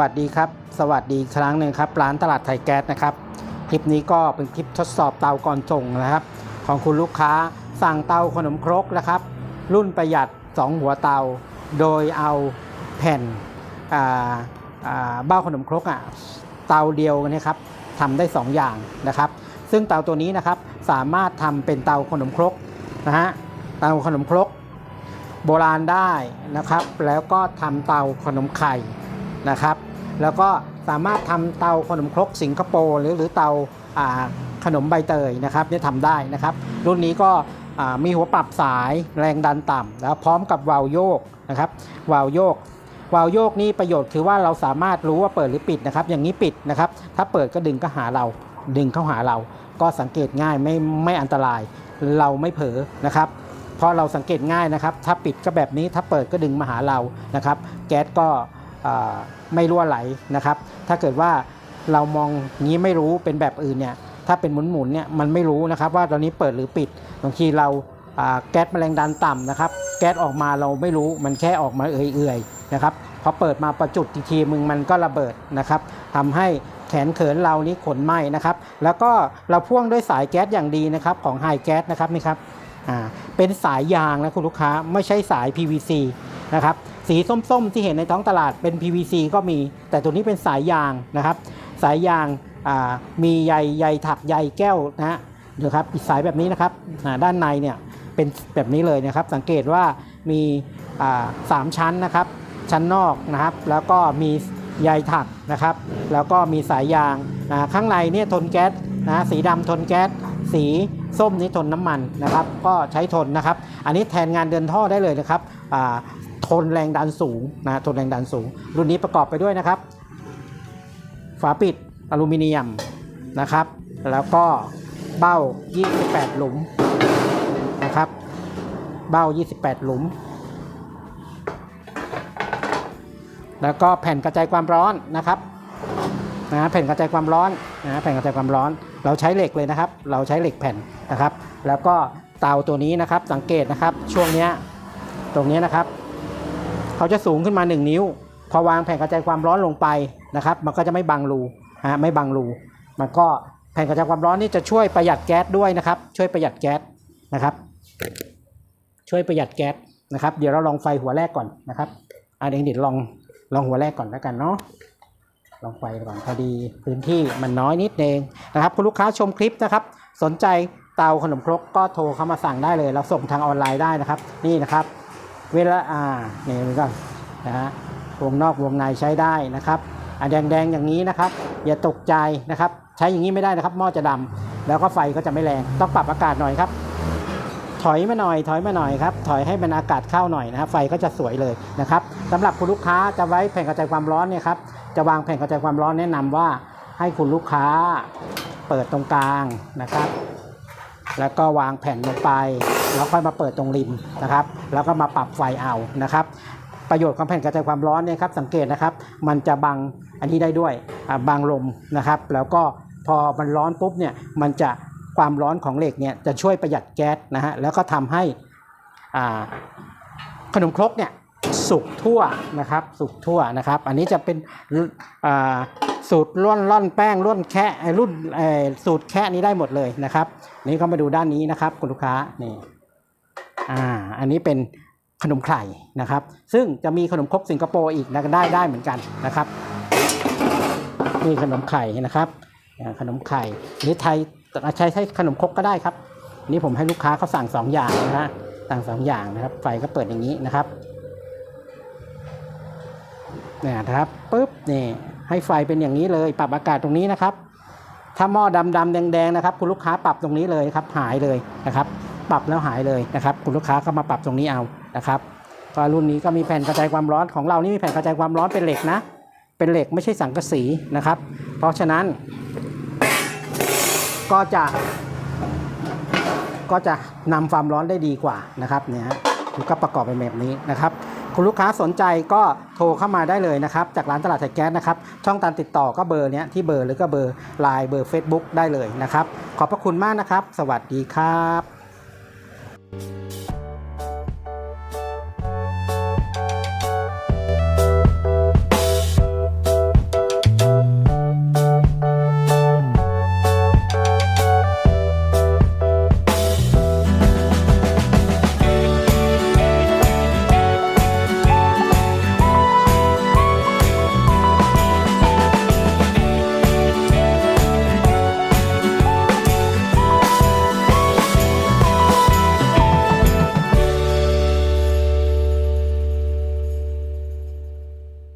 วัสดีครับ สวัสดีครั้งหนึ่งครับ ร้านตลาดไทยแก๊สนะครับ คลิปนี้ก็เป็นคลิปทดสอบเตาก่อนส่งนะครับ ของคุณลูกค้าสั่งเตาขนมครกนะครับ รุ่นประหยัด 2 หัวเตา โดยเอาแผ่นเบ้าขนมครกอะเตาเดียวนะครับทำได้ 2 อย่างนะครับ ซึ่งเตาตัวนี้นะครับสามารถทำเป็นเตาขนมครกนะฮะเตาขนมครก โบราณได้นะครับ แล้วก็ทำเตาขนมไข่ นะครับ แล้วก็สามารถทำเตาขนมครกสิงคโปร์หรือหรือเตาขนมใบเตยนะครับเนี่ยทำได้นะครับ รุ่นนี้ก็มีหัวปรับสายแรงดันต่ำแล้วพร้อมกับวาล์วโยกนะครับวาล์วโยกวาล์วโยกนี่ประโยชน์คือว่าเราสามารถรู้ว่าเปิดหรือปิดนะครับ อย่างนี้ปิดนะครับ ถ้าเปิดก็ดึงก็หาเราดึงเข้าหาเรา ก็สังเกตง่ายไม่ไม่อันตราย เราไม่เผลอนะครับเพราะเราสังเกตง่ายนะครับ ถ้าปิดก็แบบนี้ถ้าเปิดก็ดึงมาหาเรานะครับ แก๊สก็ ไม่รั่วไหลนะครับ ถ้าเกิดว่าเรามองงี้ไม่รู้เป็นแบบอื่นเนี่ยถ้าเป็นหมุนๆเนี่ยมันไม่รู้นะครับ ว่าตอนนี้เปิดหรือปิดบางทีเราแก๊สแมลงดันต่ำนะครับ แก๊สออกมาเราไม่รู้มันแค่ออกมาเอื่อยๆนะครับพอเปิดมาประจุดทีมึงมันก็ระเบิดนะครับทำให้แขนเขินเรานี้ขนไหมนะครับ แล้วก็เราพ่วงด้วยสายแก๊สอย่างดีนะครับของไฮแก๊สนะครับนี่ครับเป็นสายยางนะคุณลูกค้าไม่ใช่สาย PVC นะครับสีส้มๆ ที่เห็นในท้องตลาดเป็น PVC ก็มี แต่ตัวนี้เป็นสายยางนะครับ สายยางมีใยใยถักใยแก้วนะฮะเดี๋ยวครับสายแบบนี้นะครับด้านในเนี่ยเป็นแบบนี้เลยนะครับ สังเกตว่ามีสามชั้นนะครับ ชั้นนอกนะครับ แล้วก็มีใยถักนะครับ แล้วก็มีสายยางนะข้างในเนี่ยทนแก๊สนะสีดำทนแก๊สสีส้มนี่ทนน้ำมันนะครับ ก็ใช้ทนนะครับ อันนี้แทนงานเดินท่อได้เลยนะครับ ทนแรงดันสูงนะทนแรงดันสูง รุ่นนี้ประกอบไปด้วยนะครับ ฝาปิดอลูมิเนียมนะครับ แล้วก็เบ้า 28 หลุมนะครับ เบ้า 28 หลุม แล้วก็แผ่นกระจายความร้อนนะครับนะแผ่นกระจายความร้อนนะแผ่นกระจายความร้อน เราใช้เหล็กเลยนะครับ เราใช้เหล็กแผ่นนะครับ แล้วก็เตาตัวนี้นะครับสังเกตนะครับช่วงนี้ตรงนี้นะครับ เขาจะสูงขึ้นมา 1 นิ้ว พอวางแผ่นกระจายความร้อนลงไปนะครับ มันก็จะไม่บังรูฮะไม่บังรู มันก็แผ่นกระจายความร้อนนี่จะช่วยประหยัดแก๊สด้วยนะครับ ช่วยประหยัดแก๊สนะครับ ช่วยประหยัดแก๊สนะครับ เดี๋ยวเราลองไฟหัวแรกก่อนนะครับอะเดี๋ยวเดี๋ยวลองลองหัวแรกก่อนแล้วกันเนาะลองไฟก่อนพอดีพื้นที่มันน้อยนิดเองนะครับ คุณลูกค้าชมคลิปนะครับ สนใจเตาขนมครกก็โทรเข้ามาสั่งได้เลย เราส่งทางออนไลน์ได้นะครับ นี่นะครับ เวลาอ่านี่มันก็นะฮะวงนอกวงในใช้ได้นะครับอะแดงๆอย่างนี้นะครับ อย่าตกใจนะครับ ใช้อย่างนี้ไม่ได้นะครับหม้อจะดำแล้วก็ไฟก็จะไม่แรง ต้องปรับอากาศหน่อยครับ ถอยมาหน่อย ถอยมาหน่อยครับ ถอยให้มันอากาศเข้าหน่อยนะครับไฟก็จะสวยเลยนะครับสำหรับคุณลูกค้าจะไว้แผ่นกระจายความร้อนเนี่ยครับจะวางแผ่นกระจายความร้อนแนะนำว่าให้คุณลูกค้าเปิดตรงกลางนะครับ แล้วก็วางแผ่นลงไป แล้วค่อยมาเปิดตรงริมนะครับ แล้วก็มาปรับไฟเอานะครับ ประโยชน์ของแผ่นกระจายความร้อนเนี่ยครับสังเกตนะครับ มันจะบังอันนี้ได้ด้วยบังลมนะครับ แล้วก็พอมันร้อนปุ๊บเนี่ยมันจะความร้อนของเหล็กเนี่ยจะช่วยประหยัดแก๊สนะฮะแล้วก็ทำให้ขนมครกเนี่ยสุกทั่วนะครับสุกทั่วนะครับ อันนี้จะเป็นสูตรร่อนร่อนแป้งร่อนแค่รุ่นสูตรแค่นี้ได้หมดเลยนะครับ นี่ก็มาดูด้านนี้นะครับคุณลูกค้านี่ อ่าอันนี้เป็นขนมไข่นะครับ ซึ่งจะมีขนมครกสิงคโปร์อีกนะได้ได้เหมือนกันนะครับนี่ขนมไข่นะครับขนมไข่หรือไทยใช้ใช้ขนมครกก็ได้ครับ นี่ผมให้ลูกค้าเขาสั่งสองอย่างนะฮะสั่งสองอย่างนะครับ ไฟก็เปิดอย่างนี้นะครับเนี่ยนะครับปุ๊บนี่ให้ไฟเป็นอย่างนี้เลยปรับอากาศตรงนี้นะครับ ถ้าหม้อดำดำแดงแดงนะครับ คุณลูกค้าปรับตรงนี้เลยครับหายเลยนะครับ ปรับแล้วหายเลยนะครับคุณลูกค้าก็มาปรับตรงนี้เอานะครับก็รุ่นนี้ก็มีแผ่นกระจายความร้อนของเรานี่มีแผ่นกระจายความร้อนเป็นเหล็กนะ เป็นเหล็กไม่ใช่สังกะสีนะครับ เพราะฉะนั้นก็จะก็จะนำความร้อนได้ดีกว่านะครับเนี่ยฮะก็ประกอบเป็นแบบนี้นะครับ คุณลูกค้าสนใจก็โทรเข้ามาได้เลยนะครับ จากร้านตลาดไทยแก๊สนะครับ ช่องการติดต่อก็เบอร์เนี้ยที่เบอร์หรือก็เบอร์ไลน์เบอร์ Facebook ได้เลยนะครับ ขอบพระคุณมากนะครับ สวัสดีครับ Thank you.